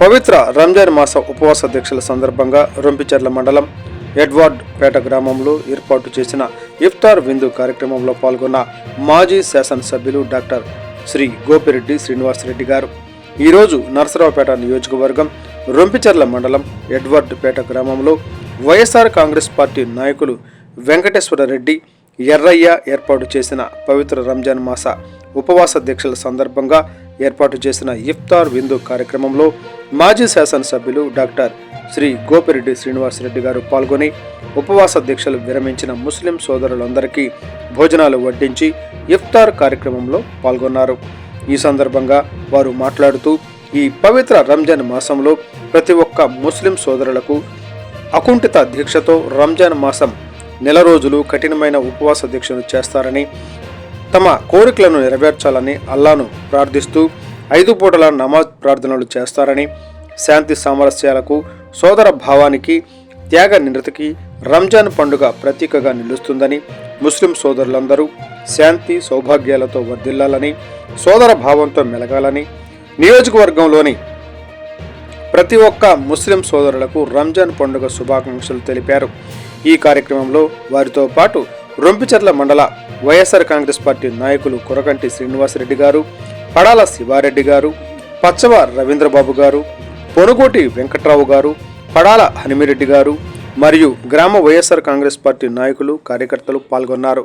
పవిత్ర రంజాన్ మాస ఉపవాస దీక్షల సందర్భంగా రొంపిచెర్ల మండలం ఎడ్వార్డ్ పేట గ్రామంలో ఏర్పాటు చేసిన ఇఫ్తార్ విందు కార్యక్రమంలో పాల్గొన్న మాజీ శాసనసభ్యులు డాక్టర్ శ్రీ గోపిరెడ్డి శ్రీనివాసరెడ్డి గారు. ఈరోజు నరసరావుపేట నియోజకవర్గం రొంపిచెర్ల మండలం ఎడ్వర్డ్ పేట గ్రామంలో వైఎస్ఆర్ కాంగ్రెస్ పార్టీ నాయకులు వెంకటేశ్వర రెడ్డి ఎర్రయ్య ఏర్పాటు చేసిన పవిత్ర రంజాన్ మాస ఉపవాస దీక్షల సందర్భంగా ఏర్పాటు చేసిన ఇఫ్తార్ విందు కార్యక్రమంలో మాజీ శాసనసభ్యులు డాక్టర్ శ్రీ గోపిరెడ్డి శ్రీనివాసరెడ్డి గారు పాల్గొని ఉపవాస దీక్షలు విరమించిన ముస్లిం సోదరులందరికీ భోజనాలు వడ్డించి ఇఫ్తార్ కార్యక్రమంలో పాల్గొన్నారు. ఈ సందర్భంగా వారు మాట్లాడుతూ ఈ పవిత్ర రంజాన్ మాసంలో ప్రతి ఒక్క ముస్లిం సోదరులకు అకుంఠిత దీక్షతో రంజాన్ మాసం నెల రోజులు కఠినమైన ఉపవాస దీక్షను చేస్తారని తమ కోరికలను నెరవేర్చాలని అల్లాను ప్రార్థిస్తూ ఐదు పూటల నమాజ్ ప్రార్థనలు చేస్తారని శాంతి సామరస్యాలకు సోదర భావానికి త్యాగ నిరతకి రంజాన్ పండుగ ప్రతీకగా నిలుస్తుందని ముస్లిం సోదరులందరూ శాంతి సౌభాగ్యాలతో వర్ధిల్లాలని సోదర భావంతో మెలగాలని నియోజకవర్గంలోని ప్రతి ఒక్క ముస్లిం సోదరులకు రంజాన్ పండుగ శుభాకాంక్షలు తెలిపారు. ఈ కార్యక్రమంలో వారితో పాటు రొంపిచెర్ల మండల వైఎస్ఆర్ కాంగ్రెస్ పార్టీ నాయకులు కొరకంటి శ్రీనివాసరెడ్డి గారు పడాల శివారెడ్డి గారు పచ్చవ రవీంద్రబాబు గారు పొనుగోటి వెంకట్రావు గారు పడాల హనిమిరెడ్డి గారు మరియు గ్రామ వైఎస్ఆర్ కాంగ్రెస్ పార్టీ నాయకులు కార్యకర్తలు పాల్గొన్నారు.